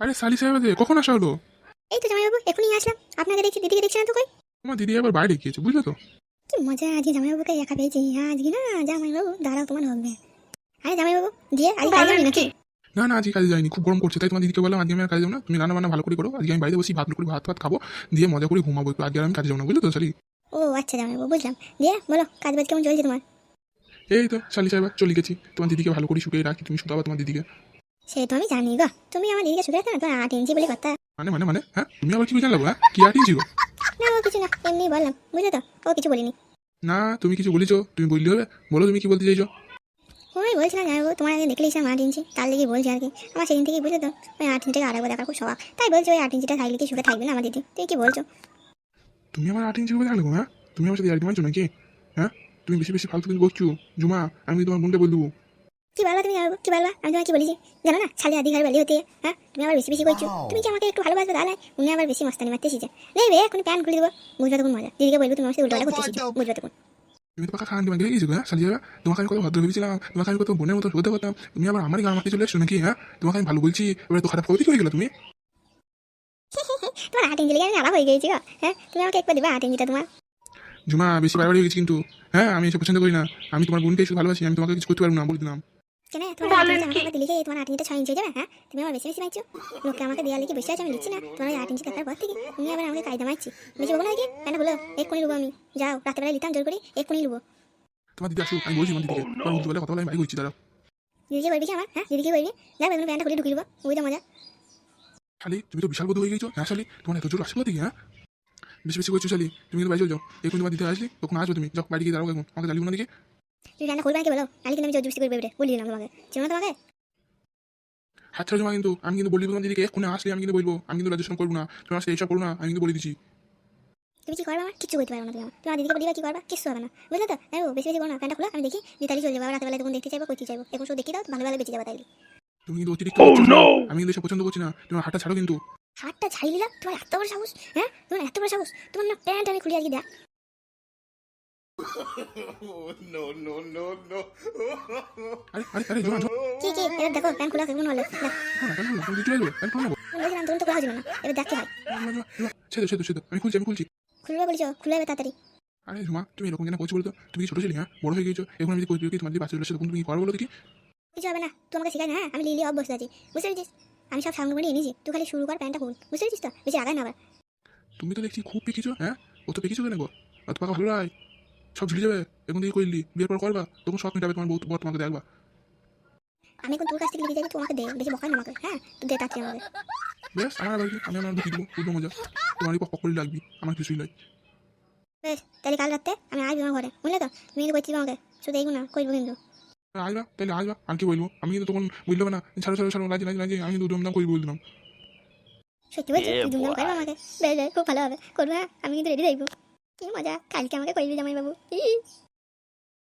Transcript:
আরে সালি সাহেব কখন আসা হলো? এই তো জামাইবাবু এখনই আসলাম। আপনাকে দেখছি দিদিকে দেখছি না তো কই? তোমার দিদি আবার বাইরে গিয়েছে বুঝলে তো? কি মজা আজকে জামাইবাবুকে একা পেয়েছি। আজকে না জামাইবাবু দাঁড়াও তোমার হবে। আরে জামাইবাবু দিয়ে আজকে কাজ যাবি নাকি? না না আজকে কাজে যাইনি খুব গরম করছে তাই তোমার দিদিকে বললাম আজকে আমি আর কাজে যাব না। তুমি রান্না বান্না ভালো করে করো আজকে আমি বাড়িতে বসে ভাত করে ভাত ভাত খাব দিয়ে মজা করে ঘুমাবো একটু আজকে আমি কাজে যাব না বুঝলে তো সালি? ও আচ্ছা জামাইবাবু বুঝলাম। দিয়ে বলো কাজ বাজ কেমন চলছে তোমার? এই তো সালি সাহেব চলে গেছি। তোমার দিদিকে ভালো করে শুকিয়ে রাখি তুমি শুকাবা তোমার দিদিকে। সে তো আমি জানি গো। তুমি আমার দিদিকে শুধু রাখতে না আট ইঞ্চি বলে কথা। মানে মানে মানে হ্যাঁ? তুমি আবার কি জানলো হ্যাঁ? কি আটিং ছিল না ও কিছু না এমনি বললাম বুঝলে তো? ও কিছু বলিনি। না তুমি কিছু বলেছ তুমি বললে হবে। বলো তুমি কি বলতে চাইছো? ওই বলছিলাম জামাইবাবু তোমার আগে দেখলেই সে আট ইঞ্চি তার লেগে বলছি আর কি। আমার সেদিন থেকেই বুঝলে তো ওই আট ইঞ্চিটাকে আরেকবার দেখার খুব শখ তাই বলছি ওই আট ইঞ্চিটা থাকলে কি সুখে থাকবে না আমার দিদি? তুই কি বলছো? তুমি আমার আট ইঞ্চি করে থাকল হ্যাঁ? তুমি আমার সাথে আরেকটি মানছো নাকি? হ্যাঁ? তুমি বেশি বেশি ফালতু কিন্তু বকছো জুমা আমি তোমার বোনকে বলে দেবো। কি বলবা তুমি জামাইবাবু কি বলবা আমি তোমাকে কি বলেছি জানো না? ছালে আদি ঘরে বালি হতে। হ্যাঁ? তুমি আবার বেশি বেশি করছ। তুমি কি আমাকে একটু ভালোবাসবে তাহলে? উনি আবার বেশি মস্তানি মারতে এসেছে। নেই বে এখন প্যান্ট খুলে দেবো। বুঝবে তখন মজা। দিদিকে বলব তুমি আমার সাথে উল্টোটা করতে এসেছ। বুঝবে তখন। তুমি তো পাকা খান তোমাকে গেছো হ্যাঁ? তোমাকে আমি কত ভদ্র ভেবেছিলাম তোমাকে আমি কত বোনের মতো হতে করতাম। তুমি আবার আমারই গান মারতে চলে এসছো নাকি হ্যাঁ? তোমাকে আমি ভালো বলছি এবার তো খারাপ করে কি হয়ে গেলো তুমি? তোমার আট ইঞ্চি লেগে আমি আলাপ হয়ে গেছি হ্যাঁ? তুমি আমাকে একবার দেবে আট ইঞ্চিটা তোমার। জুমা বেশি বাড়াবাড়ি হয়ে গেছে কিন্তু। হ্যাঁ আমি এসব পছন্দ করি না। আমি তোমার বোনকে এসে ভালোবাসি আমি তোমাকে কিছু করতে পারব না বলে দিলাম। কেন তোমার আট ইঞ্চি আমাকে কি? তোমার আট ইঞ্চিটা ছয় ইঞ্চি হয়ে যাবে হ্যাঁ? তুমি আমার বেশি বেশি মারছো লোককে আমাকে দেওয়ালে কি বসে আছে আমি লিখছি না। তোমার ওই আট ইঞ্চি দেখার পর থেকে তুমি আবার আমাকে কায়দা মারছি। বেশি বলব না কি কেন বলো? এক্ষুনি লুবো আমি। যাও রাত্রেবেলা লিখতাম জোর করে। এক্ষুনি লুবো। তোমার দিদি আসুক আমি বলছি তোমার দিদিকে। তোমার বলতে বলে কথা বলে আমি বাড়ি করছি দাঁড়াও। দিদিকে বলবি আমার? হ্যাঁ দিদিকে বলবি। যাও এগুলো প্যান্টটা খুলে ঢুকিয়ে দেবো বুঝতে মজা। শালি তুমি তো বিশাল বোধ হয়ে গেছো হ্যাঁ শালি তোমার এত জোর আসবে দিকে হ্যাঁ? বেশি বেশি করছ শালি। তুমি কিন্তু চলে যাও। এখন তোমার দিতে আসলি তখন আসবে তুমি। যখন বাড়ি গিয়ে দাঁড়াও এখন। আমাকে জ্বালিও না দিকে তুমি রান্না করবে নাকি বলো কিন্তু আমি জোর জুস্তি করবে বলে দিলাম তোমাকে। চিনো না তোমাকে? হাত ছাড়া জমা কিন্তু আমি কিন্তু বলি তোমার দিদিকে এক্ষুনি আসলে আমি কিন্তু বলব আমি কিন্তু রাজস্থান করব না তোমার সাথে এইসব করব না আমি কিন্তু বলে দিচ্ছি। তুমি কি করবে আমার কিচ্ছু করতে পারবে না তুমি তোমার দিদিকে বলিবা কি করবা? কিচ্ছু হবে না। বুঝলে তো? হ্যাঁ বেশি বেশি করো না প্যান্টটা খুলো আমি দেখি দিতালি চলে যাব রাতেবেলা তখন দেখতে চাইব করতে চাইব। এখন শুধু দেখি দাও ভালো ভালো বেঁচে যাব তাইলে। তুমি কিন্তু অতিরিক্ত আমি কিন্তু পছন্দ করছি না তোমার হাতটা ছাড়ো কিন্তু। হাতটা ছাড়িয়ে দিলাম? তোমার এত বড় সাহস হ্যাঁ? তোমার এত বড় সাহস তোমার না প্যান্ট আমি খুলে আজকে দেখ. আরে আরে আরে জমা কি কি এবার দেখো প্যান্ট খোলা কেমন হলো। তুমি বলেছিলাম তখন তো খোলা হচ্ছিল না। এবার দেখতে হয়। ছেদো ছেদো ছেদো আমি খুলছি আমি খুলছি। খুলবে বলেছ? খুলে যাবে তাড়াতাড়ি। আরে জমা তুমি এরকম কেন করছ বলতো তুমি কি ছোট ছিলি হ্যাঁ? বড় হয়ে গেছো এখন আমি যদি কই কি তোমার যদি বাচ্চা চলে আসে তখন তুমি কি করব বলো দেখি? কিছু হবে না তোমাকে শেখাই না হ্যাঁ? আমি লিলি অফ বসে আছি। বুঝতে পেরেছিস? আমি সব সামনে করে এনেছি। তুই খালি শুরু কর প্যান্টটা খুল। বুঝতে পেরেছিস তো? বেশি আগায় না আবার। তুমি তো দেখছি খুব পেকেছো হ্যাঁ? ও তো পেকেছো কেন গো? অত পাকা ভালো রায় সব ঝুলে যাবে। এখন থেকে করলি বিয়ের পর করবা তখন সব মেটাবে তোমার বউ বর তোমাকে দেখবা। আমি এখন তোর কাছ থেকে লিখে যাই তোমাকে দে বেশি বকাই না আমাকে হ্যাঁ? তুই দে তাড়াতাড়ি আমাকে বেশ আমার বাড়ি আমি আমার দেখি দেবো খুব মজা। তোমারই পক করে লাগবি আমার কিছুই নয় বেশ তাহলে কাল রাতে আমি আসবি আমার ঘরে বুঝলে তো? তুমি কিন্তু করছিস আমাকে শুধু এইগুলো না করব কিন্তু। আসবা তাহলে আসবা আর কি বলব? আমি কিন্তু তখন বুঝতে না ছাড়ো ছাড়ো ছাড়ো রাজি রাজি আমি কিন্তু দমদাম করে বলে দিলাম। সত্যি বলছি দুমদাম করব আমাকে? বেশ বেশ খুব ভালো হবে। করব হ্যাঁ? আমি কিন্তু রেডি থাকব। কি মজা? কালকে আমাকে করবি জামাই বাবু